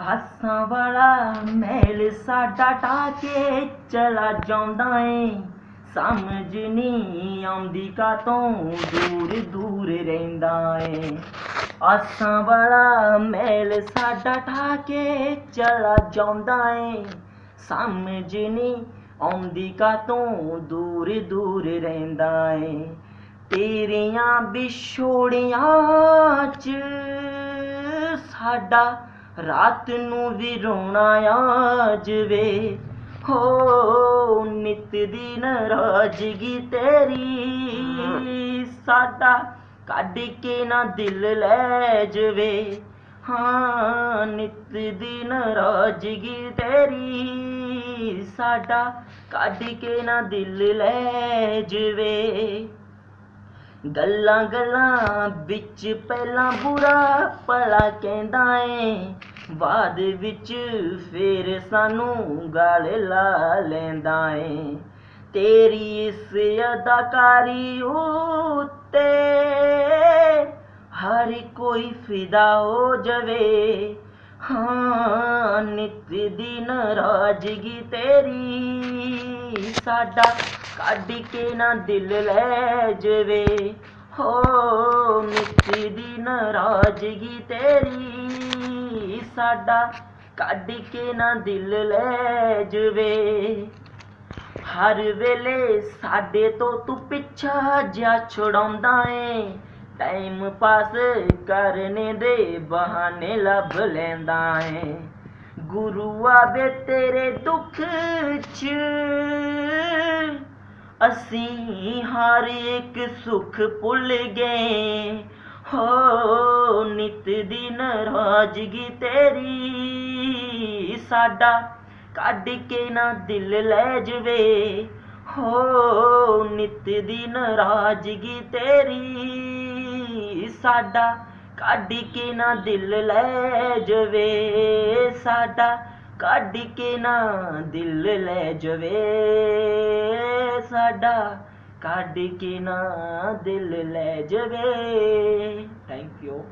ਆਸਾਂ ਵਾਲਾ ਮਹਿਲ ਸਾਡਾ ਢਾਹ ਕੇ ਚਲਾ ਜਾਂਦਾ ਏ। ਸਮਝ ਨਹੀਂ ਆਉਂਦੀ ਕਾਤੋਂ ਦੂਰ ਦੂਰ ਰਹਿੰਦਾ ਏ। ਆਸਾਂ ਵਾਲਾ ਮਹਿਲ ਸਾਡਾ ਢਾਹ ਕੇ ਚਲਾ ਜਾਂਦਾ ਏ। ਸਮਝ ਨਹੀਂ ਆਉਂਦੀ ਕਾ ਤੋਂ ਦੂਰ ਦੂਰ ਰਹਿੰਦਾ ਏ। ਤੇਰੀਆਂ ਵਿਛੋੜੀਆਂ ਚ ਸਾਡਾ ਰਾਤ ਨੂੰ ਵੀ ਰੋਣਾ ਆ ਜਵੇ ਹੋ ਨਿਤ ਦੀ ਨਾਰਾਜ਼ਗੀ ਤੇਰੀ। ਸਾਡਾ ਕੱਢ ਕੇ ਨਾ ਦਿਲ ਲੈ ਜਵੇ। ਹਾਂ, ਨਿਤ ਦੀ ਨਾਰਾਜ਼ਗੀ ਤੇਰੀ। ਸਾਡਾ ਕੱਢ ਕੇ ਨਾ ਦਿਲ ਲੈ ਜਵੇ। ਗੱਲਾਂ ਗੱਲਾਂ ਵਿੱਚ ਪਹਿਲਾਂ ਬੁਰਾ ਭਲਾ ਕਹਿੰਦਾ ਏ। ਬਾਅਦ ਵਿੱਚ ਫੇਰ ਸਾਨੂੰ ਗਾਲ ਲਾ ਲੈਂਦਾ ਏ। ਤੇਰੀ ਇਸ ਅਦਾਕਾਰੀ ਉੱਤੇ ਹਰ ਕੋਈ ਫਿਦਾ ਹੋ ਜਵੇ। ਹਾਂ, ਨਿਤ ਦੀ ਨਾਰਾਜ਼ਗੀ ਤੇਰੀ ਸਾਡਾ ਕੱਢ ਕੇ ਨਾ ਦਿਲ ਲੈ ਜਵੇ। ਹੋ ਨਿਤ ਦੀ ਨਾਰਾਜ਼ਗੀ ਤੇਰੀ, ਸਾਡਾ ਕੱਢ ਕੇ ਨਾ ਦਿਲ ਲੈ ਜਵੇ। ਹਰ ਵੇਲੇ ਸਾਡੇ ਤੋਂ ਤੂੰ ਪਿੱਛਾ ਜਿਹਾ ਛੁਡਾਉਂਦਾ ਏ। ਟਾਈਮ ਪਾਸ ਕਰਨੇ ਦੇ ਬਹਾਨੇ ਲੱਭ ਲੈਂਦਾ ਏ। ਗੁਰੂਆ ਵੇ ਤੇਰੇ ਦੁੱਖ ਚ ਅਸੀਂ ਹਰ ਇੱਕ ਸੁੱਖ ਭੁੱਲ ਗਏ। ਹੋ ਨਿਤ ਦੀ ਨਾਰਾਜ਼ਗੀ ਤੇਰੀ, ਸਾਡਾ ਕੱਢ ਕੇ ਨਾ ਦਿਲ ਲੈ ਜਵੇ। ਹੋ ਨਿਤ ਦੀ ਨਾਰਾਜ਼ਗੀ ਤੇਰੀ, ਸਾਡਾ ਕੱਢ ਕੇ ਨਾ ਦਿਲ ਲੈ ਜਵੇ। ਸਾਡਾ ਕੱਢ ਕੇ ਨਾ ਦਿਲ ਲੈ ਜਵੇ। ਸਾਡਾ ਕੱਢ ਕੇ ਨਾ ਦਿਲ ਲੈ ਜਵੇ। Thank you